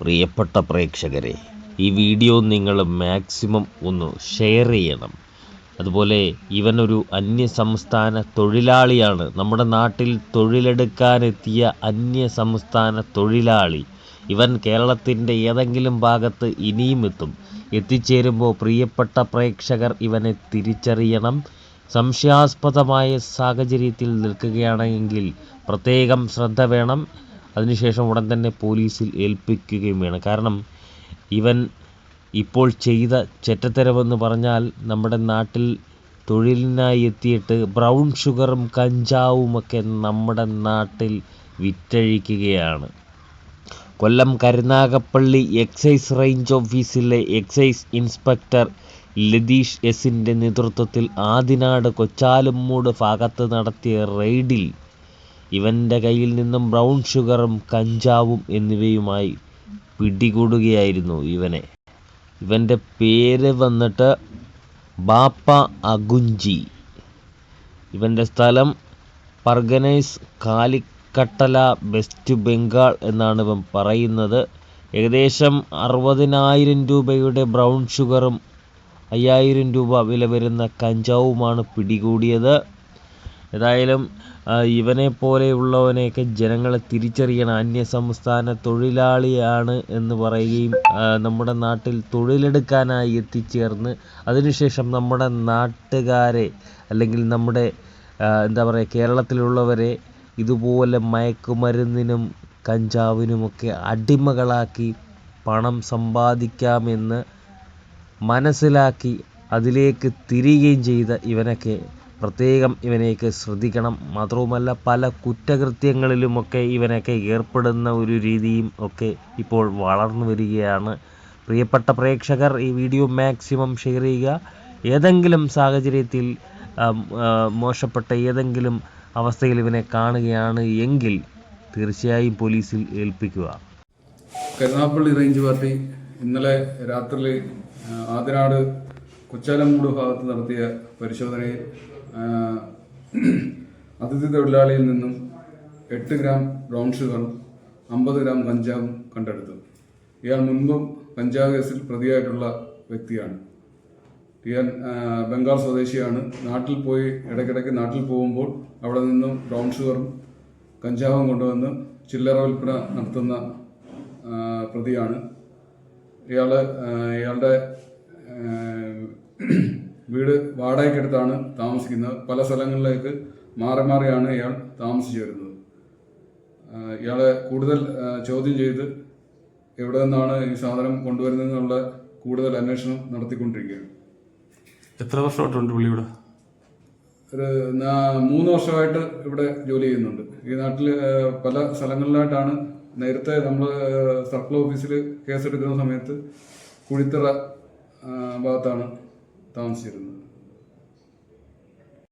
പ്രിയപ്പെട്ട പ്രേക്ഷകരെ ഈ വീഡിയോ നിങ്ങൾ മാക്സിമം ഒന്ന് ഷെയർ ചെയ്യണം. അതുപോലെ ഇവനൊരു അന്യസംസ്ഥാന തൊഴിലാളിയാണ്. നമ്മുടെ നാട്ടിൽ തൊഴിലെടുക്കാനെത്തിയ അന്യസംസ്ഥാന തൊഴിലാളി ഇവൻ കേരളത്തിന്റെ ഏതെങ്കിലും ഭാഗത്ത് ഇനിയും എത്തും. എത്തിച്ചേരുമ്പോൾ പ്രിയപ്പെട്ട പ്രേക്ഷകർ ഇവനെ തിരിച്ചറിയണം. സംശയാസ്പദമായ സാഹചര്യത്തിൽ നിൽക്കുകയാണെങ്കിൽ പ്രത്യേകം ശ്രദ്ധ വേണം. അതിനുശേഷം ഉടൻ തന്നെ പോലീസിൽ ഏൽപ്പിക്കുകയും വേണം കാരണം ഇവൻ ഇപ്പോൾ ചെയ്ത ചെറ്റത്തരവെന്ന് പറഞ്ഞാൽ നമ്മുടെ നാട്ടിൽ തൊഴിലിനായി എത്തിയിട്ട് ബ്രൗൺ ഷുഗറും കഞ്ചാവുമൊക്കെ നമ്മുടെ നാട്ടിൽ വിറ്റഴിക്കുകയാണ്. കൊല്ലം കരുനാഗപ്പള്ളി എക്സൈസ് റേഞ്ച് ഓഫീസിലെ എക്സൈസ് ഇൻസ്പെക്ടർ ലതീഷ് എസിന്റെ നേതൃത്വത്തിൽ ആദിനാട് കൊച്ചാലുമ്മൂട് ഭാഗത്ത് നടത്തിയ റെയ്ഡിൽ ഇവന്റെ കയ്യിൽ നിന്നും ബ്രൗൺ ഷുഗറും കഞ്ചാവും എന്നിവയുമായി പിടികൂടുകയായിരുന്നു ഇവനെ. ഇവന്റെ പേര് വന്നിട്ട് ബാപ്പ അഗുഞ്ചി. ഇവന്റെ സ്ഥലം പർഗനൈസ് കാലിക്കട്ടല വെസ്റ്റ് ബംഗാൾ എന്നാണ് ഇവൻ പറയുന്നത്. ഏകദേശം അറുപതിനായിരം രൂപയുടെ ബ്രൗൺ ഷുഗറും അയ്യായിരം രൂപ വില വരുന്ന കഞ്ചാവുമാണ് പിടികൂടിയത്. ഏതായാലും ഇവനെ പോലെയുള്ളവനെയൊക്കെ ജനങ്ങളെ തിരിച്ചറിയണം. അന്യസംസ്ഥാന തൊഴിലാളിയാണ് എന്ന് പറയുകയും നമ്മുടെ നാട്ടിൽ തൊഴിലെടുക്കാനായി എത്തിച്ചേർന്ന്. അതിനുശേഷം നമ്മുടെ നാട്ടുകാരെ അല്ലെങ്കിൽ നമ്മുടെ എന്താ പറയുക കേരളത്തിലുള്ളവരെ ഇതുപോലെ മയക്കുമരുന്നിനും കഞ്ചാവിനുമൊക്കെ അടിമകളാക്കി പണം സമ്പാദിക്കാമെന്ന് മനസ്സിലാക്കി അതിലേക്ക് തിരിയുകയും ചെയ്ത ഇവനൊക്കെ പ്രത്യേകം ഇവനേക്ക് ശ്രദ്ധിക്കണം. മാത്രവുമല്ല പല കുറ്റകൃത്യങ്ങളിലുമൊക്കെ ഇവനൊക്കെ ഏർപ്പെടുന്ന ഒരു രീതിയും ഒക്കെ ഇപ്പോൾ വളർന്നു വരികയാണ്. പ്രിയപ്പെട്ട പ്രേക്ഷകർ ഈ വീഡിയോ മാക്സിമം ഷെയർ ചെയ്യുക. ഏതെങ്കിലും സാഹചര്യത്തിൽ മോശപ്പെട്ട ഏതെങ്കിലും അവസ്ഥയിൽ ഇവനെ കാണുകയാണ് എങ്കിൽ തീർച്ചയായും പോലീസിൽ ഏൽപ്പിക്കുക. കരുനാപ്പള്ളി റേഞ്ച് പാർട്ടി ഇന്നലെ രാത്രി ആതിനാട് കൊച്ചാലമ്മൂട് ഭാഗത്ത് നടത്തിയ പരിശോധനയിൽ അതിഥി തൊഴിലാളിയിൽ നിന്നും എട്ട് ഗ്രാം ബ്രൗൺ ഷുഗറും അമ്പത് ഗ്രാം കഞ്ചാവും കണ്ടെടുത്തു. ഇയാൾ മുൻപും കഞ്ചാവ് കേസിൽ പ്രതിയായിട്ടുള്ള വ്യക്തിയാണ്. ഇയാൾ ബംഗാൾ സ്വദേശിയാണ്. നാട്ടിൽ പോയി ഇടയ്ക്കിടയ്ക്ക് നാട്ടിൽ പോകുമ്പോൾ അവിടെ നിന്നും ബ്രൗൺ ഷുഗറും കഞ്ചാവും കൊണ്ടുവന്ന് ചില്ലറ വിൽപ്പന നടത്തുന്ന പ്രതിയാണ്. ഇയാൾ ഇയാളുടെ വീട് വാടകയ്ക്കെടുത്താണ് താമസിക്കുന്നത്. പല സ്ഥലങ്ങളിലേക്ക് മാറി മാറിയാണ് ഇയാൾ താമസിച്ചു വരുന്നത്. ഇയാളെ കൂടുതൽ ചോദ്യം ചെയ്ത് എവിടെ നിന്നാണ് ഈ സാധനം കൊണ്ടുവരുന്നതെന്നുള്ള കൂടുതൽ അന്വേഷണം നടത്തിക്കൊണ്ടിരിക്കുകയാണ്. എത്ര വർഷമായിട്ടുണ്ട് പുള്ളി ഇവിടെ? ഒരു മൂന്ന് വർഷമായിട്ട് ഇവിടെ ജോലി ചെയ്യുന്നുണ്ട്. ഈ നാട്ടിൽ പല സ്ഥലങ്ങളിലായിട്ടാണ് നേരത്തെ നമ്മൾ സർക്കിൾ ഓഫീസിൽ കേസെടുക്കുന്ന സമയത്ത് കുഴിത്തറ ഭാഗത്താണ് താമസിച്ചിരുന്നത്